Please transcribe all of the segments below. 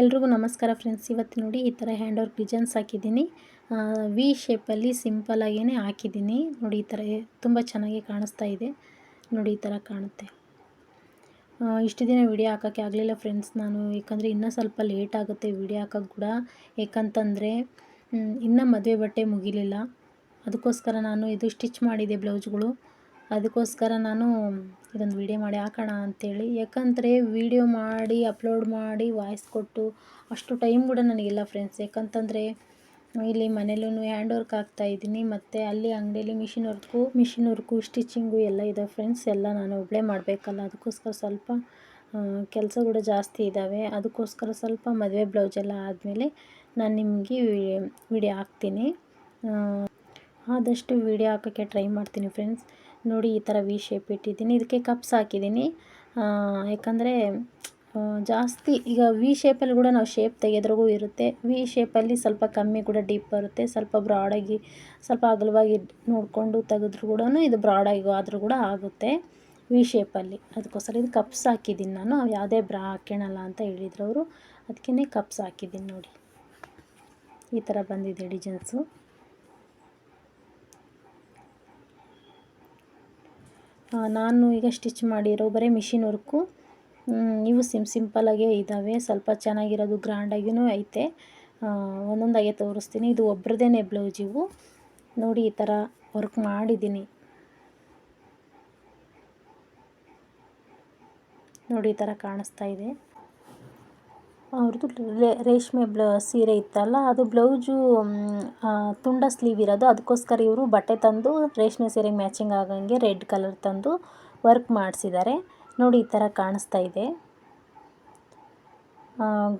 ಎಲ್ರಿಗೂ ನಮಸ್ಕಾರ ಫ್ರೆಂಡ್ಸ್. ಇವತ್ತು ನೋಡಿ ಈ ಥರ ಹ್ಯಾಂಡ್ ವರ್ಕ್ ಡಿಸೈನ್ಸ್ ಹಾಕಿದ್ದೀನಿ. ವಿ ಶೇಪಲ್ಲಿ ಸಿಂಪಲಾಗೇ ಹಾಕಿದ್ದೀನಿ. ನೋಡಿ ಈ ಥರ ತುಂಬ ಚೆನ್ನಾಗಿ ಕಾಣಿಸ್ತಾ ಇದೆ. ನೋಡಿ ಈ ಥರ ಕಾಣುತ್ತೆ. ಇಷ್ಟು ದಿನ ವಿಡಿಯೋ ಹಾಕೋಕ್ಕೆ ಆಗಲಿಲ್ಲ ಫ್ರೆಂಡ್ಸ್ ನಾನು. ಯಾಕಂದರೆ ಇನ್ನೂ ಸ್ವಲ್ಪ ಲೇಟ್ ಆಗುತ್ತೆ ವಿಡಿಯೋ ಹಾಕೋಕ್ಕೆ ಕೂಡ. ಯಾಕಂತಂದರೆ ಇನ್ನೂ ಮದುವೆ ಬಟ್ಟೆ ಮುಗಿಲಿಲ್ಲ. ಅದಕ್ಕೋಸ್ಕರ ನಾನು ಇದು ಸ್ಟಿಚ್ ಮಾಡಿದೆ ಬ್ಲೌಸ್ಗಳು ಅದಕ್ಕೋಸ್ಕರ ನಾನು ಇದೊಂದು ವಿಡಿಯೋ ಮಾಡಿ ಹಾಕೋಣ ಅಂಥೇಳಿ ಯಾಕಂದರೆ ವಿಡಿಯೋ ಮಾಡಿ ಅಪ್ಲೋಡ್ ಮಾಡಿ ವಾಯ್ಸ್ ಕೊಟ್ಟು ಅಷ್ಟು ಟೈಮ್ ಕೂಡ ನನಗಿಲ್ಲ ಫ್ರೆಂಡ್ಸ್ ಯಾಕಂತಂದರೆ ಇಲ್ಲಿ ಮನೇಲೂ ಹ್ಯಾಂಡ್ ವರ್ಕ್ ಆಗ್ತಾ ಇದ್ದೀನಿ. ಮತ್ತು ಅಲ್ಲಿ ಅಂಗಡಿಯಲ್ಲಿ machine work machine work stitching ಎಲ್ಲ ಇದೆ ಫ್ರೆಂಡ್ಸ್ ಎಲ್ಲ ನಾನು ಒಬ್ಬಳೇ ಮಾಡಬೇಕಲ್ಲ. ಅದಕ್ಕೋಸ್ಕರ ಸ್ವಲ್ಪ ಕೆಲಸ ಕೂಡ ಜಾಸ್ತಿ ಇದ್ದಾವೆ ಅದಕ್ಕೋಸ್ಕರ ಸ್ವಲ್ಪ ಮದುವೆ ಬ್ಲೌಸ್ ಎಲ್ಲ ಆದಮೇಲೆ ನಾನು ನಿಮಗೆ ವಿಡಿಯೋ ಹಾಕ್ತೀನಿ. ಆದಷ್ಟು ವಿಡಿಯೋ ಹಾಕೋಕ್ಕೆ ಟ್ರೈ ಮಾಡ್ತೀನಿ ಫ್ರೆಂಡ್ಸ್ ನೋಡಿ ಈ ಥರ ವಿ ಶೇಪ್ ಇಟ್ಟಿದ್ದೀನಿ. ಇದಕ್ಕೆ ಕಪ್ಸ್ ಹಾಕಿದ್ದೀನಿ. ಯಾಕಂದರೆ ಜಾಸ್ತಿ ಈಗ ವಿ ಶೇಪಲ್ಲಿ ಕೂಡ ನಾವು ಶೇಪ್ ತೆಗೆದ್ರಿಗೂ ಇರುತ್ತೆ. ವಿ ಶೇಪಲ್ಲಿ ಸ್ವಲ್ಪ ಕಮ್ಮಿ ಕೂಡ ಡೀಪ್ ಬರುತ್ತೆ. ಸ್ವಲ್ಪ ಬ್ರಾಡಾಗಿ ಸ್ವಲ್ಪ ಅಗಲವಾಗಿ ನೋಡಿಕೊಂಡು ತೆಗೆದ್ರು ಕೂಡ ಇದು ಬ್ರಾಡಾಗಿ ಆದರೂ ಕೂಡ ಆಗುತ್ತೆ ವಿ ಶೇಪಲ್ಲಿ ಅದಕ್ಕೋಸ್ಕರ ಇದು ಕಪ್ಸ್ ಹಾಕಿದ್ದೀನಿ ನಾನು. ಯಾವುದೇ ಬ್ರಾ ಹಾಕೋಣಲ್ಲ ಅಂತ ಹೇಳಿದ್ರು ಅವರು. ಅದಕ್ಕೇ ಕಪ್ಸ್ ಹಾಕಿದ್ದೀನಿ ನೋಡಿ. ಈ ಥರ ಬಂದಿದೆ ಡಿಸೈನ್ಸು ನಾನು ಈಗ ಸ್ಟಿಚ್ ಮಾಡಿರೋ ಬರೀ ಮಿಷಿನ್ ವರ್ಕು. ಇವು ಸಿಮ್ ಸಿಂಪಲಾಗೇ ಇದ್ದಾವೆ ಸ್ವಲ್ಪ ಚೆನ್ನಾಗಿರೋದು ಗ್ರ್ಯಾಂಡಾಗಿಯೂ ಐತೆ. ಒಂದೊಂದಾಗೆ ತೋರಿಸ್ತೀನಿ. ಇದು ಒಬ್ರದ್ದೇನೆ ಬ್ಲೌಸ್ ಇವು. ನೋಡಿ, ಈ ಥರ ವರ್ಕ್ ಮಾಡಿದ್ದೀನಿ. ನೋಡಿ, ಈ ಥರ ಕಾಣಿಸ್ತಾ ಇದೆ. ಅವ್ರದ್ದು ರೇಷ್ಮೆ ಬ್ಲ, ಸೀರೆ ಇತ್ತಲ್ಲ, ಅದು ಬ್ಲೌಸು ತುಂಡ ಸ್ಲೀವ್ ಇರೋದು. ಅದಕ್ಕೋಸ್ಕರ ಇವರು ಬಟ್ಟೆ ತಂದು ರೇಷ್ಮೆ ಸೀರೆಗೆ ಮ್ಯಾಚಿಂಗ್ ಆಗೋಂಗೆ ರೆಡ್ ಕಲರ್ ತಂದು ವರ್ಕ್ ಮಾಡಿಸಿದ್ದಾರೆ ನೋಡಿ, ಈ ಥರ ಕಾಣಿಸ್ತಾ ಇದೆ.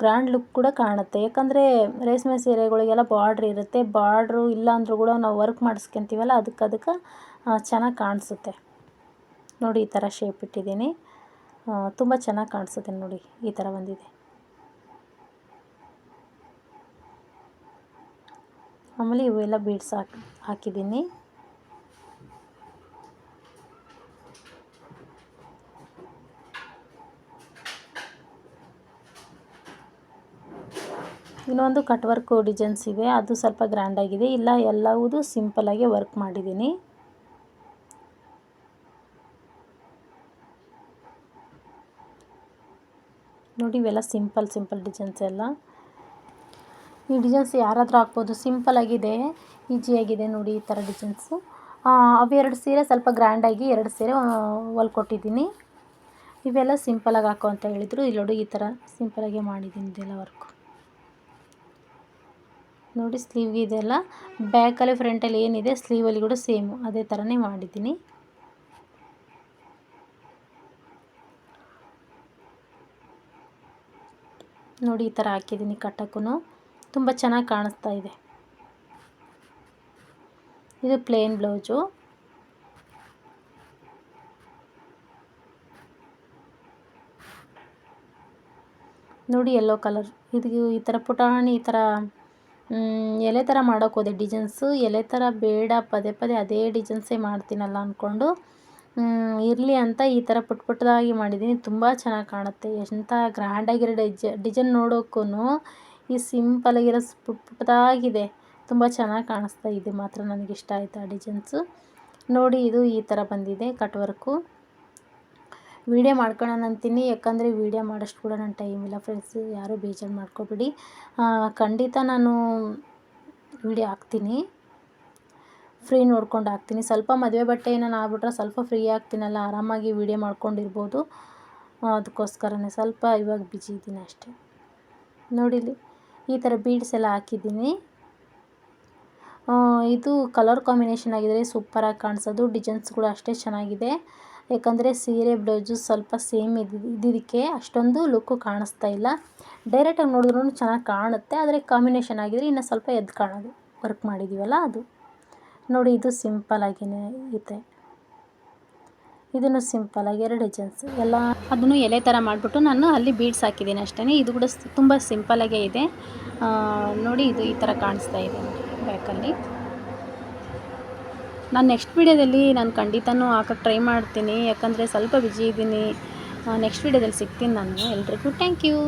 ಗ್ರ್ಯಾಂಡ್ ಲುಕ್ ಕೂಡ ಕಾಣುತ್ತೆ. ಯಾಕಂದರೆ ರೇಷ್ಮೆ ಸೀರೆಗಳಿಗೆಲ್ಲ ಬಾರ್ಡ್ರ್ ಇರುತ್ತೆ. ಬಾರ್ಡ್ರು ಇಲ್ಲ ಅಂದರೂ ಕೂಡ ನಾವು ವರ್ಕ್ ಮಾಡಿಸ್ಕೊಂತೀವಲ್ಲ, ಅದಕ್ಕೆ ಅದಕ್ಕೆ ಚೆನ್ನಾಗಿ ಕಾಣಿಸುತ್ತೆ. ನೋಡಿ, ಈ ಥರ ಶೇಪ್ ಇಟ್ಟಿದ್ದೀನಿ. ತುಂಬ ಚೆನ್ನಾಗಿ ಕಾಣಿಸುತ್ತೆ ನೋಡಿ, ಈ ಥರ ಬಂದಿದೆ. ಆಮೇಲೆ ಇವೆಲ್ಲ ಬೀಡ್ಸ್ ಹಾಕಿ, ಹಾಕಿದ್ದೀನಿ. ಇನ್ನೊಂದು ಕಟ್ ವರ್ಕ್ ಡಿಸೈನ್ಸ್ ಇದೆ ಅದು ಸ್ವಲ್ಪ ಗ್ರ್ಯಾಂಡಾಗಿದೆ ಇಲ್ಲ ಎಲ್ಲವುದು ಸಿಂಪಲಾಗಿ ವರ್ಕ್ ಮಾಡಿದ್ದೀನಿ. ನೋಡಿ, ಇವೆಲ್ಲ ಸಿಂಪಲ್ ಸಿಂಪಲ್ ಡಿಸೈನ್ಸ್ ಎಲ್ಲ. ಈ ಡಿಸೈನ್ಸ್ ಯಾರಾದರೂ ಹಾಕ್ಬೋದು. ಸಿಂಪಲ್ ಆಗಿದೆ ಈಸಿಯಾಗಿದೆ ನೋಡಿ ಈ ಥರ ಡಿಸೈನ್ಸು. ಅವೆರಡು ಸೀರೆ ಸ್ವಲ್ಪ ಗ್ರ್ಯಾಂಡಾಗಿ ಎರಡು ಸೀರೆ ಹೊಲ್ಕೊಟ್ಟಿದ್ದೀನಿ ಇವೆಲ್ಲ ಸಿಂಪಲಾಗಿ ಹಾಕೋ ಅಂತ ಹೇಳಿದರು. ಇಲ್ಲಿ ನೋಡಿ ಈ ಥರ ಸಿಂಪಲಾಗಿ ಮಾಡಿದ್ದೀನಿ ಇದೆಲ್ಲ ವರ್ಕು ನೋಡಿ ಸ್ಲೀವ್ಗೆ ಇದೆಲ್ಲ. ಬ್ಯಾಕಲ್ಲಿ ಫ್ರಂಟಲ್ಲಿ ಏನಿದೆ ಸ್ಲೀವಲ್ಲಿ ಕೂಡ ಸೇಮು ಅದೇ ಥರನೇ ಮಾಡಿದ್ದೀನಿ. ನೋಡಿ ಈ ಥರ ಹಾಕಿದ್ದೀನಿ ಕಟ್ಟಕ್ಕೂ ತುಂಬ ಚೆನ್ನಾಗಿ ಕಾಣಿಸ್ತಾ ಇದೆ. ಇದು ಪ್ಲೇನ್ ಬ್ಲೌಸು. ನೋಡಿ ಎಲ್ಲೋ ಕಲರ್ ಇದು ಈ ಥರ ಪುಟಾಣಿ, ಈ ಥರ ಎಲೆ ಥರ ಮಾಡೋಕ್ಕೋದೆ ಡಿಸೈನ್ಸು ಎಲೆ ಥರ ಬೇಡ, ಪದೇ ಪದೇ ಅದೇ ಡಿಸೈನ್ಸೇ ಮಾಡ್ತೀನಲ್ಲ ಅಂದ್ಕೊಂಡು ಇರಲಿ ಅಂತ ಈ ಥರ ಪುಟ್ ಪುಟ್ಟದಾಗಿ ಮಾಡಿದ್ದೀನಿ ತುಂಬ ಚೆನ್ನಾಗಿ ಕಾಣುತ್ತೆ. ಎಂಥ ಗ್ರ್ಯಾಂಡಾಗಿರೋ ಡಿಜ ಡಿಸೈನ್ ನೋಡೋಕ್ಕೂ ಈ ಸಿಂಪಲಾಗಿರೋ ಪುಟ್ ಪುಟ್ಟದಾಗಿದೆ ತುಂಬ ಚೆನ್ನಾಗಿ ಕಾಣಿಸ್ತಾ ಇದೆ. ಮಾತ್ರ ನನಗೆ ಇಷ್ಟ ಆಯಿತು ಆ ಡಿಸೈನ್ಸು. ನೋಡಿ, ಇದು ಈ ಥರ ಬಂದಿದೆ, ಕಟ್ ವರ್ಕು. ವೀಡಿಯೋ ಮಾಡ್ಕೊಳ್ಳೋಣ ಅಂತೀನಿ. ಯಾಕಂದರೆ ವೀಡಿಯೋ ಮಾಡೋಷ್ಟು ಕೂಡ ನನ್ನ ಟೈಮ್ ಇಲ್ಲ. ಫ್ರೆಂಡ್ಸ್, ಯಾರೂ ಬೇಜಾರು ಮಾಡ್ಕೊಬೇಡಿ. ಖಂಡಿತ ನಾನು ವೀಡಿಯೋ ಹಾಕ್ತೀನಿ. ಫ್ರೀ ನೋಡ್ಕೊಂಡು ಹಾಕ್ತೀನಿ. ಸ್ವಲ್ಪ ಮದುವೆ ಬಟ್ಟೆ ನಾನು ಆಗ್ಬಿಟ್ರೆ ಸ್ವಲ್ಪ ಫ್ರೀ ಆಗ್ತೀನಲ್ಲ ಆರಾಮಾಗಿ ವೀಡಿಯೋ ಮಾಡ್ಕೊಂಡಿರ್ಬೋದು. ಅದಕ್ಕೋಸ್ಕರನೇ ಸ್ವಲ್ಪ ಇವಾಗ ಬಿಜಿ ಇದ್ದೀನಿ ಅಷ್ಟೇ. ನೋಡಿಲಿ ಈ ಥರ ಬೀಡ್ಸ್ ಎಲ್ಲ ಹಾಕಿದ್ದೀನಿ. ಇದು ಕಲರ್ ಕಾಂಬಿನೇಷನ್ ಆಗಿದರೆ ಸೂಪರಾಗಿ ಕಾಣಿಸೋದು. ಡಿಸೈನ್ಸ್ ಕೂಡ ಅಷ್ಟೇ ಚೆನ್ನಾಗಿದೆ. ಯಾಕಂದರೆ ಸೀರೆ ಬ್ಲೌಸು ಸ್ವಲ್ಪ ಸೇಮ್ ಇದ್ದಿದ್ದಕ್ಕೆ ಅಷ್ಟೊಂದು ಲುಕ್ಕು ಕಾಣಿಸ್ತಾ ಇಲ್ಲ. ಡೈರೆಕ್ಟಾಗಿ ನೋಡಿದ್ರೂ ಚೆನ್ನಾಗಿ ಕಾಣುತ್ತೆ. ಆದರೆ ಕಾಂಬಿನೇಷನ್ ಆಗಿದರೆ ಇನ್ನೂ ಸ್ವಲ್ಪ ಎದ್ದು ಕಾಣೋದು. ವರ್ಕ್ ಮಾಡಿದ್ದೀವಲ್ಲ ಅದು. ನೋಡಿ, ಇದು ಸಿಂಪಲ್ ಆಗಿನೇ ಇದೆ. ಇದನ್ನು ಸಿಂಪಲಾಗಿ ಎರಡು ಡಿಸೈನ್ಸ್. ಎಲ್ಲ ಅದನ್ನು ಎಲೆ ಥರ ಮಾಡಿಬಿಟ್ಟು ನಾನು ಅಲ್ಲಿ ಬೀಡ್ಸ್ ಹಾಕಿದ್ದೀನಿ ಅಷ್ಟೇ ಇದು ಕೂಡ ತುಂಬ ಸಿಂಪಲಾಗೇ ಇದೆ. ನೋಡಿ ಇದು ಈ ಥರ ಕಾಣಿಸ್ತಾ ಇದೆ ಬ್ಯಾಕಲ್ಲಿ. ನಾನು ನೆಕ್ಸ್ಟ್ ವೀಡಿಯೋದಲ್ಲಿ ನಾನು ಖಂಡಿತನೂ ಹಾಕೋಕ್ಕೆ ಟ್ರೈ ಮಾಡ್ತೀನಿ. ಯಾಕಂದರೆ ಸ್ವಲ್ಪ ಬಿಜಿ ಇದ್ದೀನಿ. ನೆಕ್ಸ್ಟ್ ವೀಡಿಯೋದಲ್ಲಿ ಸಿಗ್ತೀನಿ ನಾನು. ಎಲ್ರಿಗೂ ಥ್ಯಾಂಕ್ ಯು